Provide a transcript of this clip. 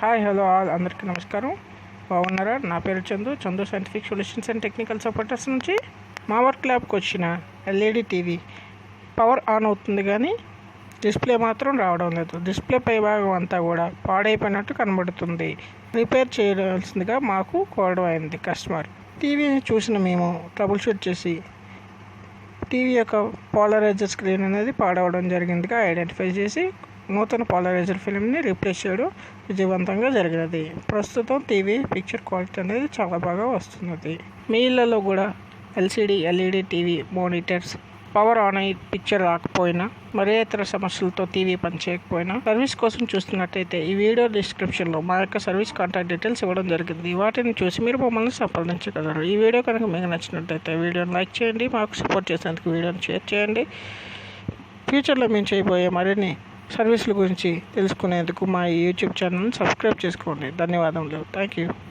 Hi hello all. అందరికీ నమస్కారం. బాగున్నారా? నా పేరు Chandu. Chandu scientific solutions and technical supporters నుంచి మా వర్క్ ల్యాబ్కి వచ్చిన ఎల్ఈడి టీవీ. పవర్ ఆన్ అవుతుంది కానీ డిస్ప్లే మాత్రం రావడం లేదు. డిస్ప్లే పై భాగం అంతా కూడా పాడైపోయినట్టు కనబడుతుంది. రిపేర్ చేయాల్సిందిగా మాకు కోరడం అయింది కస్టమర్. టీవీని చూసిన మేము ట్రబుల్ షూట్ చేసి టీవీ యొక్క పోలరైజర్ స్క్రీన్ అనేది పాడవడం జరిగిందిగా ఐడెంటిఫై చేసి నూతన పాలరైజర్ ఫిలింని రీప్లేస్ చేయడం విజయవంతంగా జరిగినది. ప్రస్తుతం టీవీ పిక్చర్ క్వాలిటీ అనేది చాలా బాగా వస్తున్నది. మీ ఇళ్ళలో కూడా LCD LED TV monitors power on అయ్యి పిక్చర్ రాకపోయినా మరే ఇతర సమస్యలతో టీవీ పనిచేయకపోయినా సర్వీస్ కోసం చూస్తున్నట్టయితే ఈ వీడియో డిస్క్రిప్షన్లో మా యొక్క సర్వీస్ కాంటాక్ట్ డీటెయిల్స్ ఇవ్వడం జరిగింది. వాటిని చూసి మీరు మమ్మల్ని సంప్రదించగలరు. ఈ వీడియో కనుక మీకు నచ్చినట్టయితే వీడియోని లైక్ చేయండి. మాకు సపోర్ట్ చేసేందుకు వీడియోని షేర్ చేయండి. ఫ్యూచర్లో మేము చేయబోయే మరిన్ని సర్వీసుల గురించి తెలుసుకునేందుకు మా యూట్యూబ్ ఛానల్ని సబ్స్క్రైబ్ చేసుకోండి. ధన్యవాదములు. Thank you